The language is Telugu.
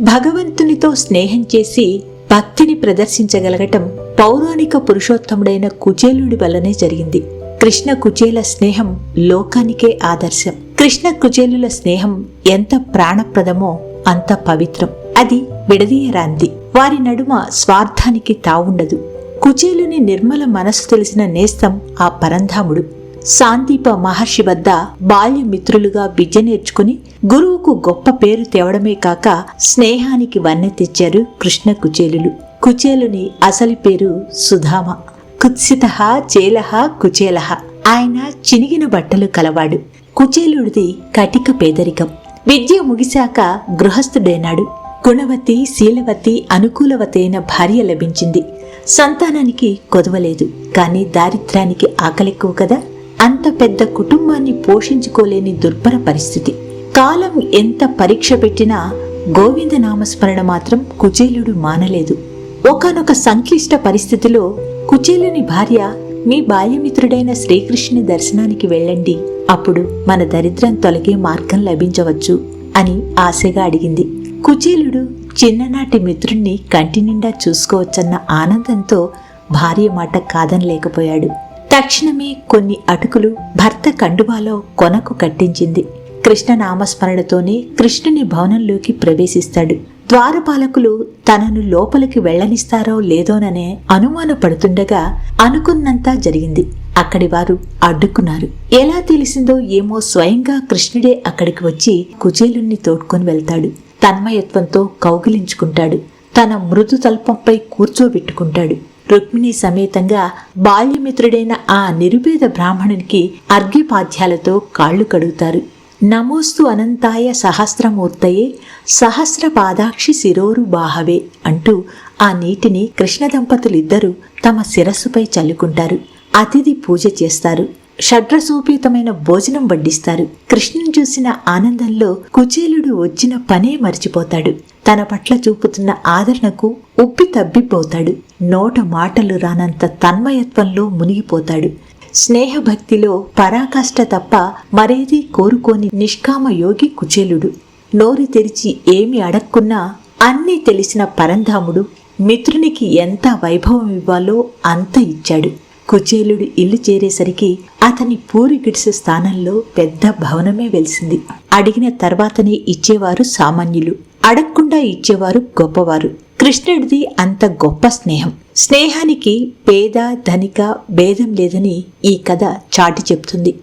భగవంతునితో స్నేహం చేసి భక్తిని ప్రదర్శించగలగటం పౌరాణిక పురుషోత్తముడైన కుచేలుడి వల్లనే జరిగింది. కృష్ణ కుచేల స్నేహం లోకానికే ఆదర్శం. కృష్ణ కుచేలుల స్నేహం ఎంత ప్రాణప్రదమో అంత పవిత్రం. అది విడదీయరాంది. వారి నడుమ స్వార్థానికి తావుండదు. కుచేలుని నిర్మల మనసు తెలిసిన నేస్తం ఆ పరంధాముడు. సాందీప మహర్షి వద్ద బాల్య మిత్రులుగా విద్య నేర్చుకుని గురువుకు గొప్ప పేరు తేవడమే కాక స్నేహానికి వన్నె తెచ్చారు కృష్ణ కుచేలులు. కుచేలుని అసలు పేరు సుధామ. కుత్సిత చేలహ కుచేలహ ఆయన చినిగిన బట్టలు కలవాడు. కుచేలుడిది కటిక పేదరికం. విద్య ముగిశాక గృహస్థుడైనాడు. గుణవతి శీలవతి అనుకూలవతైన భార్య లభించింది. సంతానానికి కొదవలేదు. కానీ దారిద్ర్యానికి ఆకలెక్కువ కదా? అంత పెద్ద కుటుంబాన్ని పోషించుకోలేని దుర్భర పరిస్థితి. కాలం ఎంత పరీక్ష పెట్టినా గోవింద నామస్మరణ మాత్రం కుచేలుడు మానలేదు. ఒకనొక సంక్లిష్ట పరిస్థితిలో కుచేలుని భార్య మీ బాల్యమిత్రుడైన శ్రీకృష్ణుని దర్శనానికి వెళ్ళండి. అప్పుడు మన దరిద్రం తొలగే మార్గం లభించవచ్చు అని ఆశగా అడిగింది. కుచేలుడు చిన్ననాటి మిత్రుణ్ణి కంటి నిండా చూసుకోవచ్చన్న ఆనందంతో భార్య మాట కాదనలేకపోయాడు. తక్షణమే కొన్ని అటుకులు భర్త కండువాలో కొనకు కట్టించింది. కృష్ణ నామస్మరణతోనే కృష్ణుని భవనంలోకి ప్రవేశిస్తాడు. ద్వారపాలకులు తనను లోపలికి వెళ్ళనిస్తారో లేదోననే అనుమానపడుతుండగా అనుకున్నంతా జరిగింది. అక్కడి వారు అడ్డుకున్నారు. ఎలా తెలిసిందో ఏమో స్వయంగా కృష్ణుడే అక్కడికి వచ్చి కుచేలుణ్ణి తోడ్కొని వెళ్తాడు. తన్మయత్వంతో కౌగిలించుకుంటాడు. తన మృదు తల్పంపై కూర్చోబెట్టుకుంటాడు. రుక్మిణి సమేతంగా బాల్యమిత్రుడైన ఆ నిరుపేద బ్రాహ్మణునికి అర్ఘ్యపాధ్యాలతో కాళ్ళు కడుగుతారు. నమోస్తు అనంతాయ సహస్రమూర్తయే సహస్ర పాదాక్షి శిరోరు బాహవే అంటూ ఆ నీటిని కృష్ణ దంపతులిద్దరూ తమ శిరస్సుపై చల్లుకుంటారు. అతిథి పూజ చేస్తారు. షడ్రసోపేతమైన భోజనం వడ్డిస్తారు. కృష్ణుని చూసిన ఆనందంలో కుచేలుడు వచ్చిన పనే మర్చిపోతాడు. తన పట్ల చూపుతున్న ఆదరణకు ఉప్పి తబ్బిపోతాడు. నోట మాటలు రానంత తన్మయత్వంలో మునిగిపోతాడు. స్నేహభక్తిలో పరాకాష్ట తప్ప మరేదీ కోరుకోని నిష్కామ యోగి కుచేలుడు. నోరు తెరిచి ఏమి అడక్కున్నా అన్నీ తెలిసిన పరంధాముడు మిత్రునికి ఎంత వైభవం ఇవ్వాలో అంత ఇచ్చాడు. కుచేలుడు ఇల్లు చేరేసరికి అతని పూరి గిడిసే స్థానంలో పెద్ద భవనమే వెలిసింది. అడిగిన తర్వాతనే ఇచ్చేవారు సామాన్యులు. అడగకుండా ఇచ్చేవారు గొప్పవారు. కృష్ణుడిది అంత గొప్ప స్నేహం. స్నేహానికి పేద ధనిక భేదం లేదని ఈ కథ చాటి చెప్తుంది.